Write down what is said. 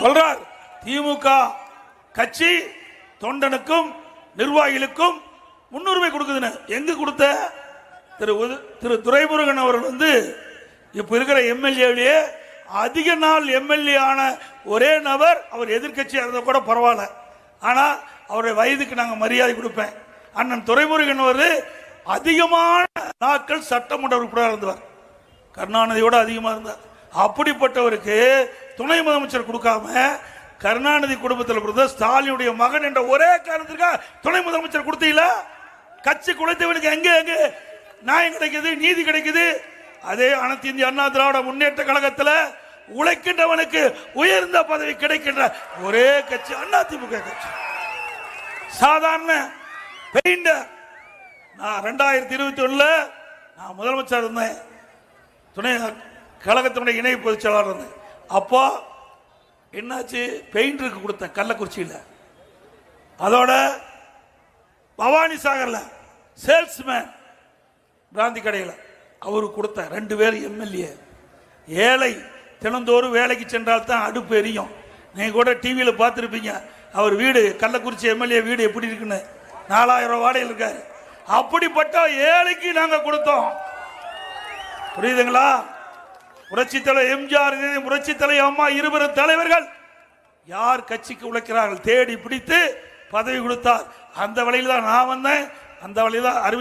சொல்றார். திமுக கட்சி தொண்டனுக்கும் நிர்வாகிகளுக்கும் முன்னுரிமை கொடுக்குதுன்னு. எங்க கொடுத்த? திரு திரு துரைமுருகன் அவர்கள் வந்து இப்ப இருக்கிற எம்எல்ஏவிலேயே அதிக நாள் எம்எல்ஏ ஆன ஒரே நபர் அவர் எதிர்கட்சியாக இருந்தால் கூட பரவாயில்ல. ஆனால் அவருடைய வயதுக்கு நாங்கள் மரியாதை கொடுப்பேன். அண்ணன் துரைமுருகன் அவர் அதிகமான நாட்கள் சட்டமன்ற உறுப்பினராக இருந்தவர். கருணாநிதியோட அதிகமாக இருந்தார். அப்படிப்பட்டவருக்கு துணை முதலமைச்சர் கொடுக்காம கருணாநிதி குடும்பத்தில் கொடுத்த ஸ்டாலினுடைய மகன் என்ற ஒரே காரணத்திற்காக துணை முதலமைச்சர் கொடுத்தீங்களா கட்சி குலைத்தவனுக்கு எங்க எங்க? நியாயம் கிடைக்குது நீதி கிடைக்குது. அதே அனைத்து இந்திய அண்ணா திராவிட முன்னேற்ற கழகத்தில் உழைக்கின்றவனுக்கு உயர்ந்த பதவி கிடைக்கின்ற ஒரே கட்சி அண்ணா திமுக கட்சி. சாதாரண பெயிண்டர் நான் ரெண்டாயிரத்தி இருபத்தி ஒன்றில் நான் முதலமைச்சர் இருந்தேன். துணை கழகத்தினுடைய இணை பொதுச் செயலாளர் இருந்தேன் அப்போ என்னாச்சு? பெயிண்டருக்கு கொடுத்தேன் கள்ளக்குறிச்சியில். அதோட பவானி சாகரில் சேல்ஸ்மேன் பிராந்தி கடையில் அவருக்கு கொடுத்தேன் ரெண்டு பேர் எம்எல்ஏ. ஏழை தினந்தோறும் வேலைக்கு சென்றால் தான் அடுப்பு எரியும். நீங்கள் கூட டிவியில் பார்த்துருப்பீங்க அவர் வீடு கள்ளக்குறிச்சி எம்எல்ஏ வீடு எப்படி இருக்குன்னு. நாலாயிரம் வாடகையில் இருக்காரு. அப்படிப்பட்ட ஏழைக்கு நாங்கள் கொடுத்தோம். புரியுதுங்களா? புரட்சி தலைவர் எம்ஜிஆர் புரட்சி தலைவர் அம்மா இருவரும் தலைவர்கள். யார் கட்சிக்கு உழைக்கிறார்கள்? தேடி பிடித்து பதவி கொடுத்தார். அந்த வழியில் தான் நான் வந்தேன். அந்த வழியில் தான் அறிவி